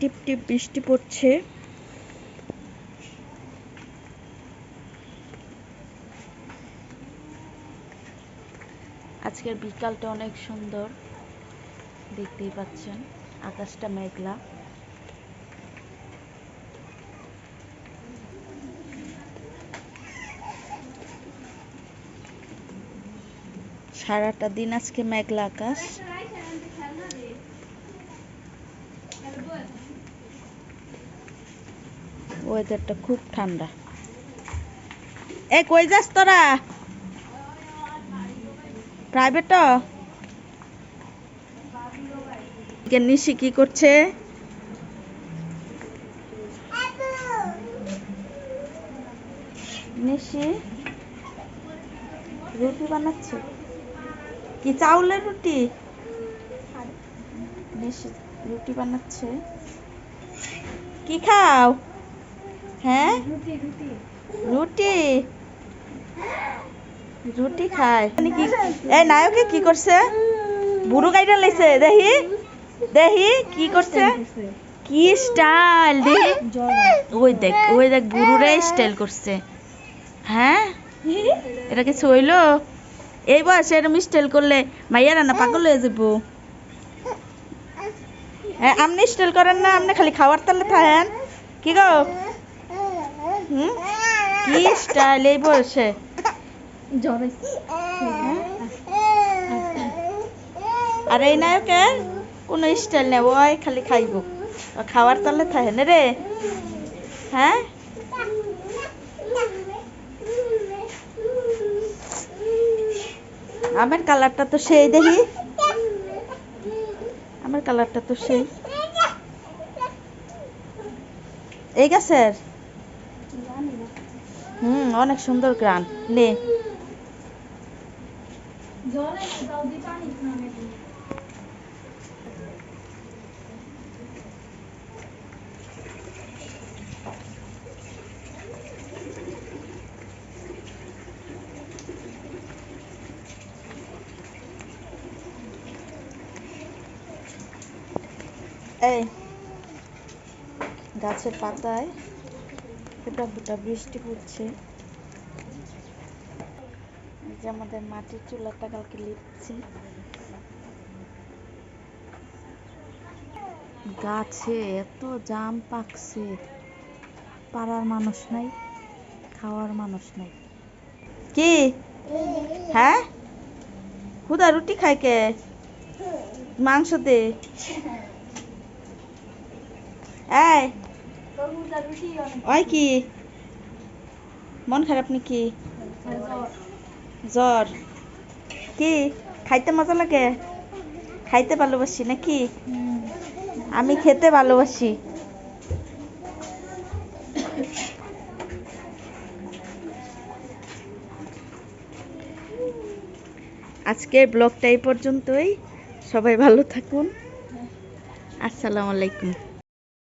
টিপ টিপ বৃষ্টি পড়ছে। আজকের বিকালটা অনেক সুন্দর, দেখতেই পাচ্ছেন, আকাশটা মেঘলা। সারাটা দিন আজকে মেঘলা আকাশ। ওয়েদারটা খুব ঠান্ডা। এ কই যাস তোরা? প্রাইভেট নিশি কি করছে? নিশি, রুটি বানাচ্ছে। কি চাউলের রুটি? নিশি রুটি বানাচ্ছে। কি খাও? হ্যাঁ? রুটি রুটি। খায়। মানে কি? এই নায়কে কি করছে? বুড়ো গাইটা লাইছে দেখি। দেখি কি করছে? কি স্টাইল দেখি। ওই দেখ ওই দেখ বুড়ুরে স্টাইল করছে। হ্যাঁ? এটা কিছু হইল? এই বয়সে এরকম স্টাইল করলে মাইয়ারা না পাগল হয়ে যাব। হ্যাঁ আপনি স্টাইল করেন না আপনি খালি খাওয়ার তালে থাকেন। কি গো? হুম? কি স্টাইল বয়সে? আর এই নায়কের কোনো স্টাইল নেই ওই খালি খাইব। খাওয়ার তালে থাকে না রে। হ্যাঁ? আমার কালারটা তো সেই দেখি। আমার কালারটা তো সেই। এই গাছের? হুম অনেক সুন্দর গ্রান। নে। এই গাছের পাতায় ফোটা ফোটা বৃষ্টি পড়ছে। যে আমাদের মাটির চুলাটা কালকে লিপছি গাছে এত জাম পাকছে। পাড়ার মানুষ নাই, খাওয়ার মানুষ নাই। কি? হ্যাঁ? হুদা রুটি খায় কে? মাংস দে। এই ওই কি? মন খারাপ নাকি? জ্বর। কি? খাইতে মজা লাগে? খাইতে ভালোবাসি নাকি? আমি খেতে ভালোবাসি। আজকের ব্লগটা এই পর্যন্তই। সবাই ভালো থাকুন। আসসালামু আলাইকুম।